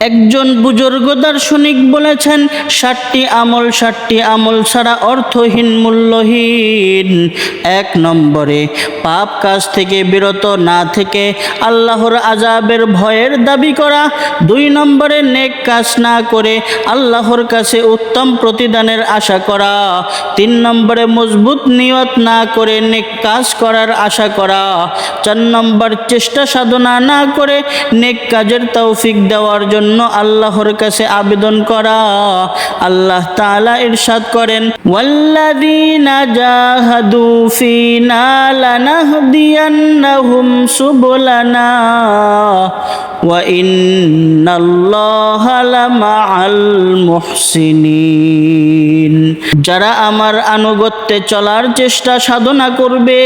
একজন বুজুর্গ দার্শনিক বলেছেন ষাটটি আমল ষাটটি আমল ছাড়া অর্থহীন মূল্যহীন। এক নম্বরে, পাপ কাজ থেকে বিরত না থেকে আল্লাহর আজাবের ভয়ের দাবি করা। দুই নম্বরে, নেক কাজ না করে আল্লাহর কাছে উত্তম প্রতিদানের আশা করা। তিন নম্বরে, মজবুত নিয়ত না করে নেক কাজ করার আশা করা। চার নম্বর, চেষ্টা সাধনা না করে নেক কাজের তৌফিক দেওয়ার জন্য আল্লাহর কাছে আবেদন করা। আল্লাহ তাআলা ইরশাদ করেন ওয়াল্লাযীনা ওয়া ইন্নাল্লাহা লামাআল মুহসিনিন। যারা আমার আনুগত্যে চলার চেষ্টা সাধনা করবে,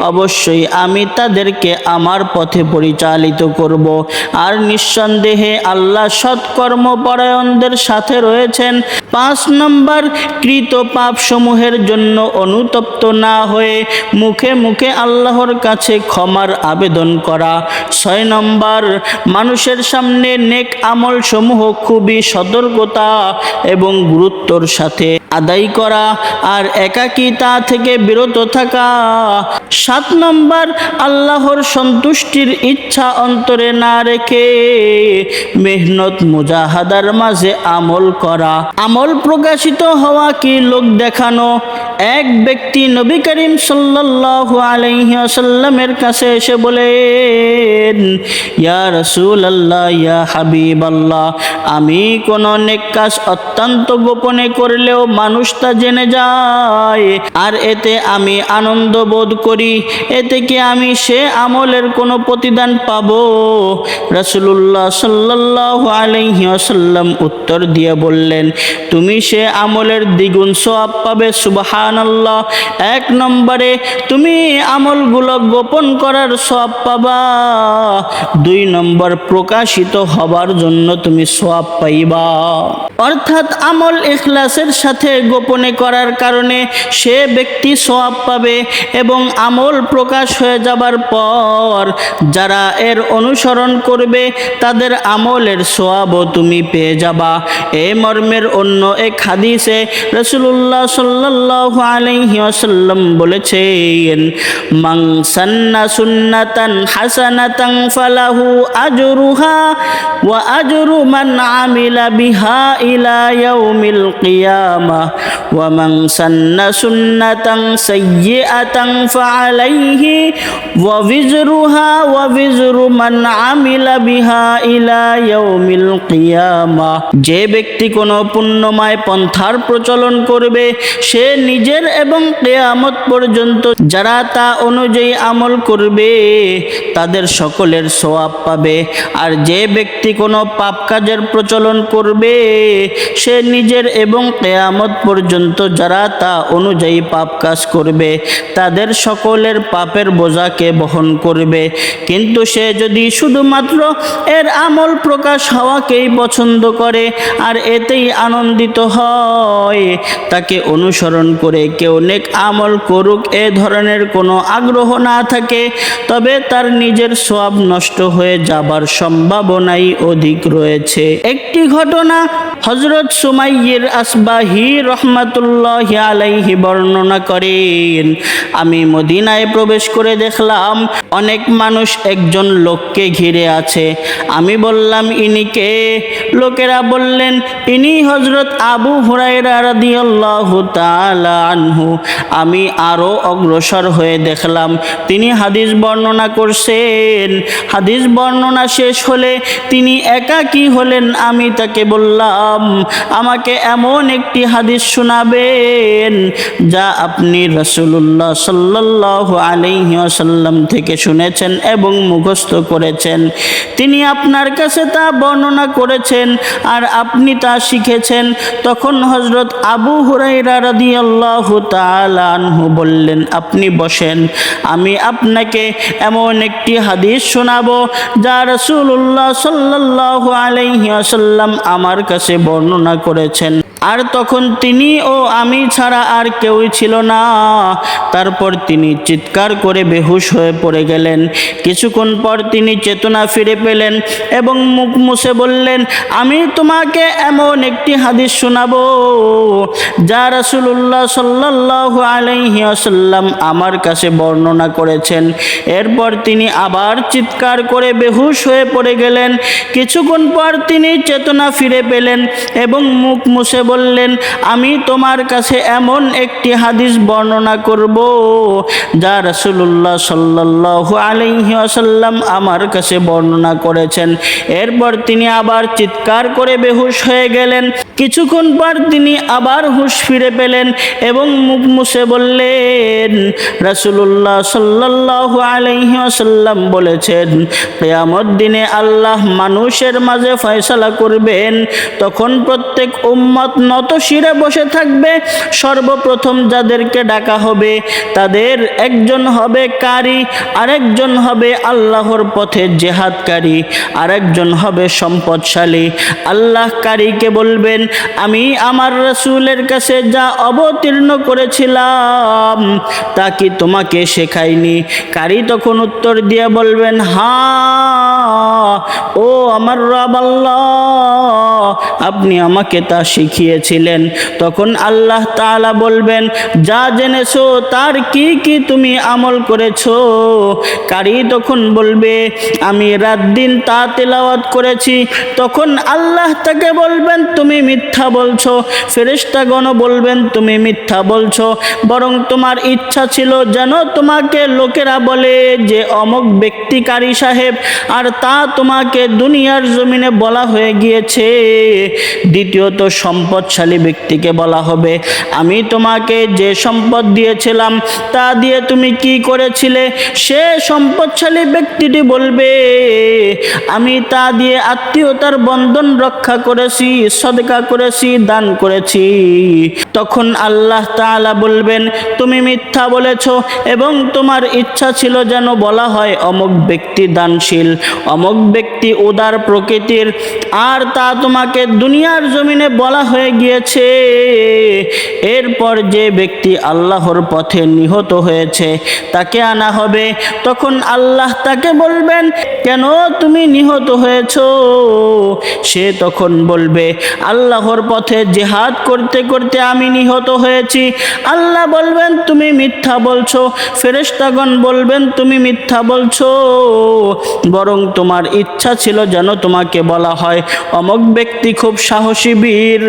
অবশ্যই আমি তাদেরকে আমার পথে পরিচালিত করব। আর নিঃসন্দেহে আল্লাহ সৎকর্ম পরায়ণদের সাথে রয়েছেন। পাঁচ নম্বর, কৃত পাপ সমূহের জন্য অনুতপ্ত না হয়ে মুখে মুখে আল্লাহর কাছে ক্ষমার আবেদন করা। ছয় নম্বর মানুষের সামনে নেক আমল সমূহ খুবই সতর্কতা এবং গুরুত্বর সাথে। আদায় করা আর একাকিতা থেকে বিরত থাকা। সাত নম্বর, আল্লাহর সন্তুষ্টির ইচ্ছা অন্তরে না রেখে মেহনত মুজাহাদার মাঝে আমল করা। আমল প্রকাশিত হওয়া কি লোক দেখানো? এক ব্যক্তি নবী করিম সাল্লাল্লাহু আলাইহি ওয়াসাল্লামের কাছে এসে বলেন, ইয়া রাসূলুল্লাহ, ইয়া হাবিবাল্লাহ, আমি কোন নেক কাজ অত্যন্ত গোপনে করলেও মানুষ তা জেনে যায়। আর এতে আমি আনন্দ বোধ করি এতে কি আমি সে আমলের কোনো প্রতিদান পাবো। রাসূলুল্লাহ সাল্লাল্লাহু আলাইহি ওয়াসাল্লাম উত্তর দিয়ে বললেন, তুমি সে আমলের দ্বিগুণ সওয়াব পাবে, সুবহানাল্লাহ। এক নম্বরে, তুমি আমলগুলো গোপন করার সওয়াব পাবা। দুই নম্বর, প্রকাশিত হবার জন্য তুমি সওয়াব পাইবা। অর্থাৎ আমল ইখলাসের সাথে গোপনে করার কারণে সে ব্যক্তি সওয়াব পাবে এবং আমল প্রকাশ হয়ে যাবার পর যারা এর অনুসরণ করবে, তাদের আমলের সোয়াবও তুমি পেয়ে যাবা। এ মর্মের অন্য এক হাদিসে রসুল্লাহ সাল্লাহ আলাইহি ওয়াসাল্লাম বলেছেন মাং সান্না সুন্নাতান হাসানাতান ফালাহু আজরুহা ওয়া আজরু মান আমিলা বিহা ইলা ইয়াউমিল কিয়ামা। সুন্নাতান সাইয়্যাতান ফাআলাইহি ওয়া বিজরুহা ওয়া বিজরু মান আমিলা বিহা ইলা ইয়াউমিল কিয়ামা যে ব্যক্তি কোনো পুণ্যময় পন্থার প্রচলন করবে, সে নিজের এবং কেয়ামত পর্যন্ত যারা তা অনুযায়ী আমল করবে, তাদের সকলের সোয়াব পাবে। আর যে ব্যক্তি কোনো পাপ কাজের প্রচলন করবে, সে নিজের এবং কেয়ামত পর্যন্ত যারা তা অনুযায়ী পাপ কাজ করবে, তাদের সকলের পাপের বোঝাকে বহন করবে। কিন্তু সে যদি শুধুমাত্র এর আমল প্রকাশ হওয়াকেই পছন্দ করে আর এতেই আনন্দিত হয়, তাকে অনুসরণ করে কেউ নেক আমল করুক, এ ধরনের কোনো আগ্রহ না থাকে, তবে তার নিজের সব নষ্ট হয়ে যাবার সম্ভাবনাই অধিক রয়েছে। একটি ঘটনা হজরত সুমাইয়ের আসবাহি রহমাতুল্লাহ আলাইহি বর্ণনা করেন। আমি মদিনায় প্রবেশ করে দেখলাম অনেক মানুষ একজন লোককে ঘিরে আছে। আমি বললাম ইনিকে লোকেরা বললেন, ইনি হজরত আবু হুরাইরা আনহু। আমি আরও অগ্রসর হয়ে দেখলাম, তিনি হাদিস বর্ণনা করছেন। হাদিস বর্ণনা শেষ হলে তিনি একাকী হলেন। আমি তাকে বললাম, আমাকে এমন একটি হাদিস শোনাবেন, যা আপনি রসুল্লাহ সাল্লাহ আলাইহি আসাল্লাম থেকে শুনেছেন এবং মুখস্থ করেছেন। তিনি আপনার কাছে তা বর্ণনা করেছেন আর আপনি তা শিখেছেন। তখন হজরত আবু হুরাইরা রাদিয়াল্লাহু তাআলা আনহু বললেন, আপনি বসেন, আমি আপনাকে এমন একটি হাদিস শোনাবো, যা রাসূলুল্লাহ সাল্লাল্লাহু আলাইহি ওয়াসাল্লাম আমার কাছে বর্ণনা করেছেন। আর তখন তিনি ও আমি ছাড়া আর কেউই ছিল না। তারপর তিনি চিৎকার করে বেহুশ হয়ে পড়ে গেলেন। কিছুক্ষণ পর তিনি চেতনা ফিরে পেলেন এবং মুখ মুছে বললেন, আমি তোমাকে এমন একটি হাদিস শোনাবো, যা রাসূলুল্লাহ সাল্লাল্লাহু আলাইহি আসাল্লাম আমার কাছে বর্ণনা করেছেন। এরপর তিনি আবার চিৎকার করে বেহুশ হয়ে পড়ে গেলেন। কিছুক্ষণ পর তিনি চেতনা ফিরে পেলেন এবং মুখ মুছে বললেন, আমি তোমার কাছে এমন একটি হাদিস বর্ণনা করব যা রাসূলুল্লাহ সাল্লাল্লাহু আলাইহি আসাল্লাম আমার কাছে বর্ণনা করেছেন। এরপর তিনি আবার চিৎকার করে বেহুশ হয়ে গেলেন। কিছুক্ষণ পর তিনি আবার হুঁশ ফিরে পেলেন এবং মুখ মুছে বললেন, রাসূলুল্লাহ সাল্লাল্লাহু আলাইহি আসাল্লাম বলেছেন, কিয়ামত দিনে আল্লাহ মানুষের মাঝে ফয়সালা করবেন, তখন প্রত্যেক উম্মত নত শিরে বসে থাকবে। সর্বপ্রথম যাদেরকে ডাকা হবে, তাদের একজন হবে কারি, আরেকজন হবে আল্লাহর পথে জেহাদকারী, আরেকজন হবে সম্পদশালী। আল্লাহ কারিকে বলবেন, আমি আমার রসুলের কাছে যা অবতীর্ণ করেছিলাম, তা কি তোমাকে শেখাইনি? কারি তখন উত্তর দিয়ে বলবেন, হা, ও আমার রব আল্লাহ, আপনি আমাকে তা শিখিয়েছিলেন তখন আল্লাহ তাআলা বলবেন, যা জেনেছো, তার কি কি তুমি আমল করেছ? কারি তখন বলবে, আমি রাত দিন তা তেলাওয়াত করেছি। তখন আল্লাহ তাকে বলবেন, তুমি মিথ্যা বলছো। ফেরেশতাগণ বলবেন, তুমি মিথ্যা বলছো। বরং তোমার ইচ্ছা ছিল যেন তোমাকে লোকেরা বলে যে, অমক ব্যক্তি কারি সাহেব। আর তা তোমাকে দুনিয়ার জমিনে বলা হয়ে গিয়েছে। দ্বিতীয়ত সম্পদশালী ব্যক্তিকে বলা হবে। আমি তোমাকে যে সম্পদ দিয়েছিলাম, তা দিয়ে তুমি কি করেছিলে? সে সম্পদশালী ব্যক্তিটি বলবে, আমি তা দিয়ে আত্মীয়তার বন্ধন রক্ষা করেছি, সদকা করেছি, দান করেছি। তখন আল্লাহ তাআলা বলবেন, তুমি মিথ্যা বলেছ এবং তোমার ইচ্ছা ছিল যেন বলা হয় অমুক ব্যক্তি দানশীল, অমুক ব্যক্তি উদার প্রকৃতির, আর তা তোমাকে দুনিয়ার জমিনে বলা হয়ে গিয়েছে। এরপর যে ব্যক্তি আল্লাহর পথে নিহত হয়েছে, তাকে আনা হবে। তখন আল্লাহ তাকে বলবেন, কেন তুমি নিহত হয়েছ? সে তখন বলবে, আল্লাহর পথে জেহাদ করতে করতে আমি নিহত হয়েছি। আল্লাহ বলবেন, তুমি মিথ্যা বলছো। ফেরেশতাগণ বলবেন, তুমি মিথ্যা বলছো। বরং তোমার ইচ্ছা ছিল যেন তোমাকে বলা হয়। অমক ব্যক্তি খুব সাহসী বীর।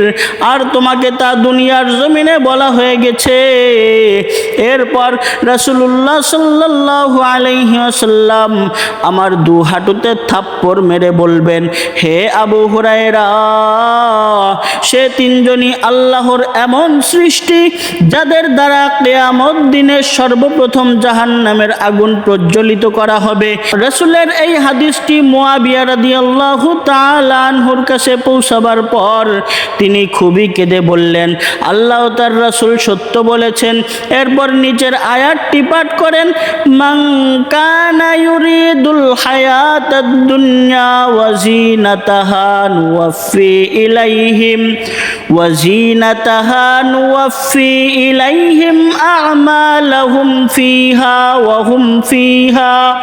আর তোমাকে তা দুনিয়ার জমিনে বলা হয়ে গেছে। এরপর রাসূলুল্লাহ সাল্লাল্লাহু আলাইহি ওয়াসাল্লাম আমার দু হাঁটুতে থাপ্পড় মেরে বলবেন, হে আবু হুরায়রা, সে তিনজনই আল্লাহর এমন সৃষ্টি যাদের দ্বারা কেয়ামত দিনে সর্বপ্রথম জাহান নামের আগুন প্রজ্বলিত করা হবে। রসুলের এই হাদিসটি মোয়াবিয়া রাদিয়াল্লাহু তাআলা আনহুর কাছে পৌঁছাবার পর তিনি খুবই কেঁদে বললেন, আল্লাহ তার রাসুল সত্য বলেছেন, এরপর নিচের আয়াতটি পাঠ করেন মাঙ্কানায়ুরিদুল হায়াত দুনিয়া ওয়া জিনাতাহা ইলাইহিম। وزينتها نوفي إليهم أعمالهم فيها وهم فيها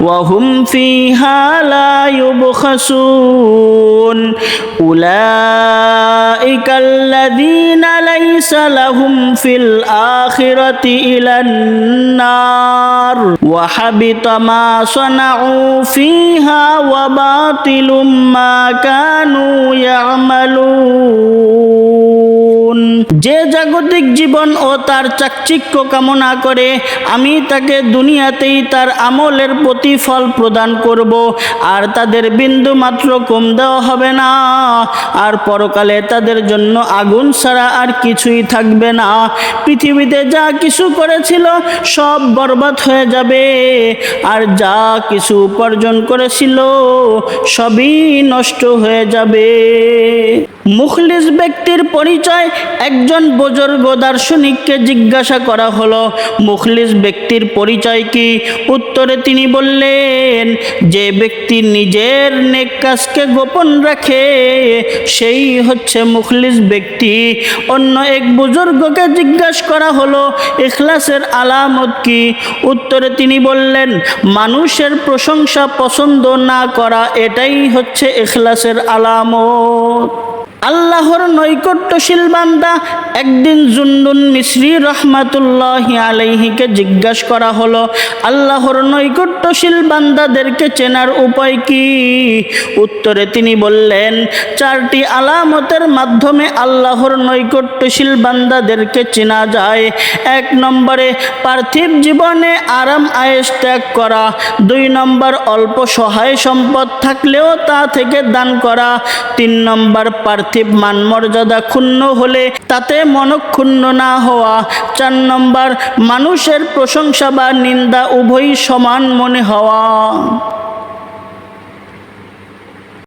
وهم فيها لا يبخسون. أولئك الذين ليس لهم في الآخرة إلى النار. وحبط ما صنعوا فيها وباطل ما كانوا يعملون. যে জাগতিক জীবন ও তার চাকচিক্য কামনা করে আমি তাকে দুনিয়াতেই তার আমলের প্রতিফল প্রদান করব, আর তাদের বিন্দু মাত্র কম দেওয়া হবে না, আর পরকালে তাদের জন্য আগুন ছাড়া আর কিছুই থাকবে না। পৃথিবীতে যা কিছু করেছিল সব বরবাদ হয়ে যাবে, আর যা কিছু উপার্জন করেছিল সবই নষ্ট হয়ে যাবে। মুখলিস ব্যক্তির পরিচয় একজন বুজুর্গ দার্শনিককে জিজ্ঞাসা করা হলো। মুখলিস ব্যক্তির পরিচয় কি? উত্তরে তিনি বললেন, যে ব্যক্তি নিজের নেক কাজকে গোপন রাখে, সেই হচ্ছে মুখলিস ব্যক্তি। অন্য এক বুজুর্গকে জিজ্ঞাসা করা হলো, ইখলাসের আলামত কি? উত্তরে তিনি বললেন, মানুষের প্রশংসা পছন্দ না করা, এটাই হচ্ছে ইখলাসের আলামত। আল্লাহর নৈকট্যশীল বান্দা একদিন জুন্নুন মিশ্রি রহমাতুল্লাহ আলাইহিকে জিজ্ঞাসা করা হলো, আল্লাহর নৈকট্যশীল বান্দাদেরকে চেনার উপায় কি? উত্তরে তিনি বললেন, চারটি আলামতের মাধ্যমে আল্লাহর নৈকট্যশীল বান্দাদেরকে চেনা যায়। এক নম্বরে, পার্থিব জীবনে আরাম আয়েস ত্যাগ করা। দুই নম্বর, অল্প সহায় সম্পদ থাকলেও তা থেকে দান করা। তিন নম্বর, পার্থিব মানমর্যাদা ক্ষুণ্ণ হলে তাতে মনক্ষুণ্ণ না হওয়া। চার নম্বর, মানুষের প্রশংসা বা নিন্দা উভয়ই সমান মনে হওয়া।